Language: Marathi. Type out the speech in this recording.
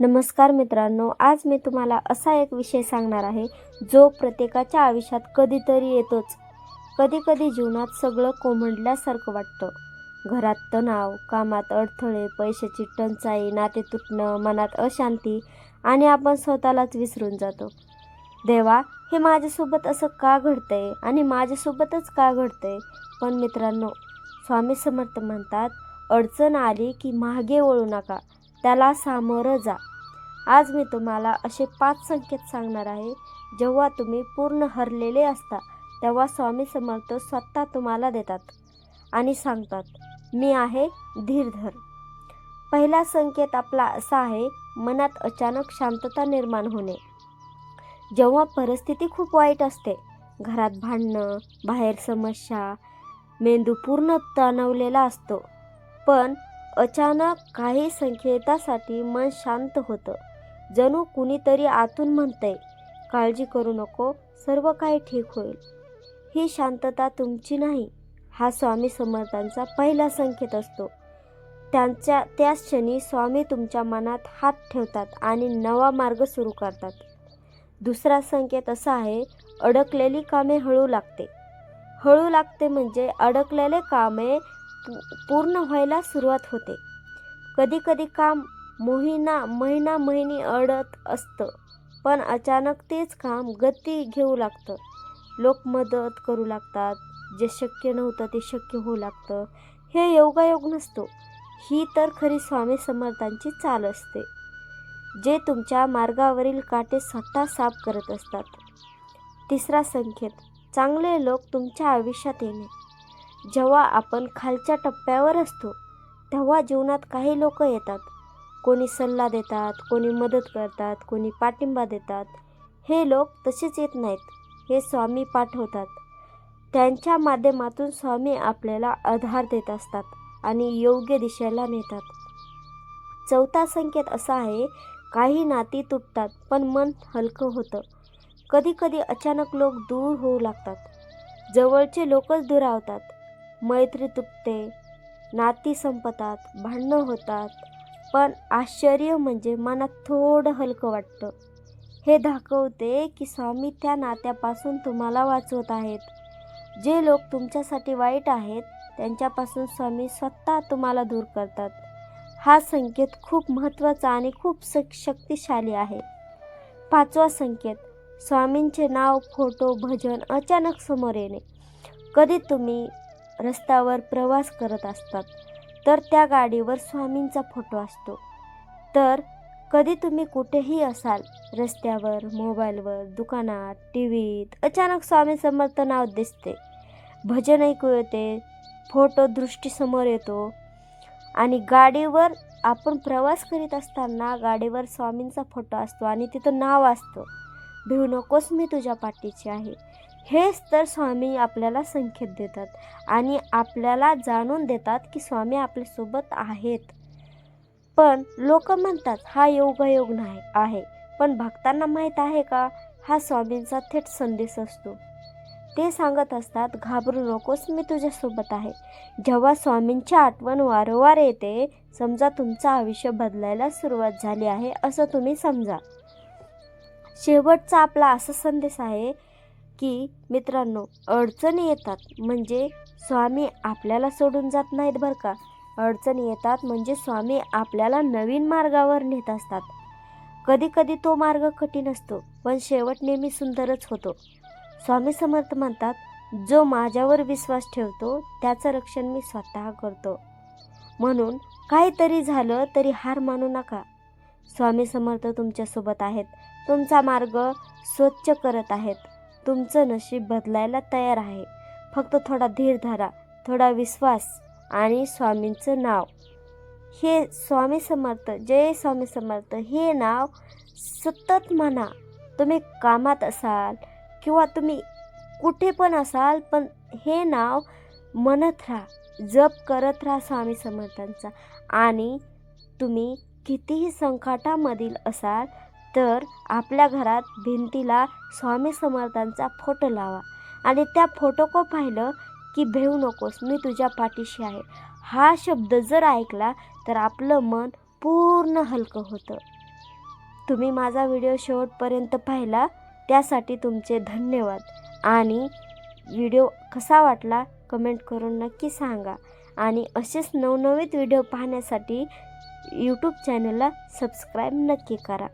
नमस्कार मित्रांनो आज मी तुम्हाला असा एक विषय सांगणार आहे जो प्रत्येकाच्या आयुष्यात कधीतरी येतोच. कधीकधी जीवनात सगळं कोंबडल्यासारखं वाटतं. घरात तणाव कामात अडथळे पैशाची टंचाई नाते तुटणं मनात अशांती आणि आपण स्वतःलाच विसरून जातो. देवा हे माझ्यासोबत असं का घडतंय आणि माझ्यासोबतच का घडतंय? पण मित्रांनो स्वामी समर्थ म्हणतात अडचण आली की मागे वळू नका. त्याला सामोरं जा. आज मी तुम्हाला असे पाच संकेत सांगणार आहे. जेव्हा तुम्ही पूर्ण हरलेले असता तेव्हा स्वामी समर्थ स्वतः तुम्हाला देतात आणि सांगतात मी आहे धीरधर. पहिला संकेत आपला असा आहे मनात अचानक शांतता निर्माण होणे. जेव्हा परिस्थिती खूप वाईट असते घरात भांडणं बाहेर समस्या मेंदू पूर्ण तणवलेला असतो. पण अचानक काही संकेतासाठी मन शांत होतं. जणू कुणीतरी आतून म्हणतंय काळजी करू नको सर्व काही ठीक होईल. ही शांतता तुमची नाही. हा स्वामी समर्थांचा पहिला संकेत असतो. त्यांच्या त्याच क्षणी स्वामी तुमच्या मनात हात ठेवतात आणि नवा मार्ग सुरू करतात. दुसरा संकेत असा आहे अडकलेली कामे हळू लागते. हळू लागते म्हणजे अडकलेले कामे पूर्ण व्हायला सुरुवात होते. कधी कधी काम महिना महिना महिने अडत असतं पण अचानक तेच काम गती घेऊ लागतं. लोक मदत करू लागतात जे शक्य नव्हतं ते शक्य होऊ लागतं. हे योगायोग नसतो. ही तर खरी स्वामी समर्थांची चाल असते जे तुमच्या मार्गावरील काटे स्वतः साफ करत असतात. तिसरा संकेत चांगले लोक तुमच्या आयुष्यात येणे. जेव्हा आपण खालच्या टप्प्यावर असतो तेव्हा जीवनात काही लोक येतात. कोणी सल्ला देतात कोणी मदत करतात कोणी पाठिंबा देतात. हे लोक तसेच येत नाहीत हे स्वामी पाठवतात. त्यांच्या माध्यमातून स्वामी आपल्याला आधार देत असतात आणि योग्य दिशेला नेतात. चौथा संकेत असा आहे काही नाती तुटतात पण मन हलकं होतं. कधीकधी अचानक लोक दूर होऊ लागतात. जवळचे लोकच दुरावतात. मैत्री तुटते. नाती संपतात भांडणं होतात. पण आश्चर्य म्हणजे मनात थोडं हलकं वाटतं. हे दाखवते की स्वामी त्या नात्यापासून तुम्हाला वाचवत आहेत. जे लोक तुमच्यासाठी वाईट आहेत त्यांच्यापासून स्वामी स्वतः तुम्हाला दूर करतात. हा संकेत खूप महत्त्वाचा आणि खूप स शक्तिशाली आहे. पाचवा संकेत स्वामींचे नाव फोटो भजन अचानक समोर येणे. कधी तुम्ही रस्त्यावर प्रवास करत असतात. तर त्या गाडीवर स्वामींचा फोटो असतो. तर कधी तुम्ही कुठेही असाल रस्त्यावर मोबाईलवर दुकानात टी व्हीत अचानक स्वामी समर्थ नाव दिसते. भजन ऐकू येते फोटो दृष्टीसमोर येतो आणि गाडीवर आपण प्रवास करीत असताना गाडीवर स्वामींचा फोटो असतो आणि तिथं नाव असतं. भिऊ नकोस मी तुझ्या पाठीची आहे. हेच तर स्वामी आपल्याला संकेत देतात आणि आपल्याला जाणून देतात की स्वामी आपल्यासोबत आहेत. पण लोक म्हणतात हा योगायोग नाही आहे. पण भक्तांना माहीत आहे का? हा स्वामींचा थेट संदेश असतो. ते सांगत असतात घाबरू नकोस मी तुझ्यासोबत आहे. जेव्हा स्वामींची आठवण वारंवार येते समजा तुमचं आयुष्य बदलायला सुरुवात झाली आहे असं तुम्ही समजा. शेवटचा आपला असा संदेश आहे की मित्रांनो अडचणी येतात म्हणजे स्वामी आपल्याला सोडून जात नाहीत बरं का. अडचणी येतात म्हणजे स्वामी आपल्याला नवीन मार्गावर नेत असतात. कधी कधी तो मार्ग कठीण असतो पण शेवट नेहमी सुंदरच होतो. स्वामी समर्थ म्हणतात जो माझ्यावर विश्वास ठेवतो त्याचं रक्षण मी स्वतः करतो. म्हणून काहीतरी झालं तरी हार मानू नका. स्वामी समर्थ तुमच्यासोबत आहेत. तुमचा मार्ग स्वच्छ करत आहेत. तुमचं नशीब बदलायला तयार आहे. फक्त थोडा धीर धरा थोडा विश्वास आणि स्वामींचं नाव. हे स्वामी समर्थ जय स्वामी समर्थ हे नाव सतत म्हणा. तुम्ही कामात असाल किंवा तुम्ही कुठे पण असाल पण हे नाव म्हणत राहा जप करत राहा स्वामी समर्थांचा. आणि तुम्ही कितीही संकटामधील असाल तर आपल्या घरात भिंतीला स्वामी समर्थांचा फोटो लावा. आणि त्या फोटोको पाहिलं की भेऊ नकोस मी तुझ्या पाठीशी आहे. हा शब्द जर ऐकला तर आपलं मन पूर्ण हलकं होतं. तुम्ही माझा व्हिडिओ शेवटपर्यंत पाहिला त्यासाठी तुमचे धन्यवाद. आणि व्हिडिओ कसा वाटला कमेंट करून नक्की सांगा. आणि असेच नवनवीन व्हिडिओ पाहण्यासाठी यूट्यूब चॅनलला सबस्क्राईब नक्की करा.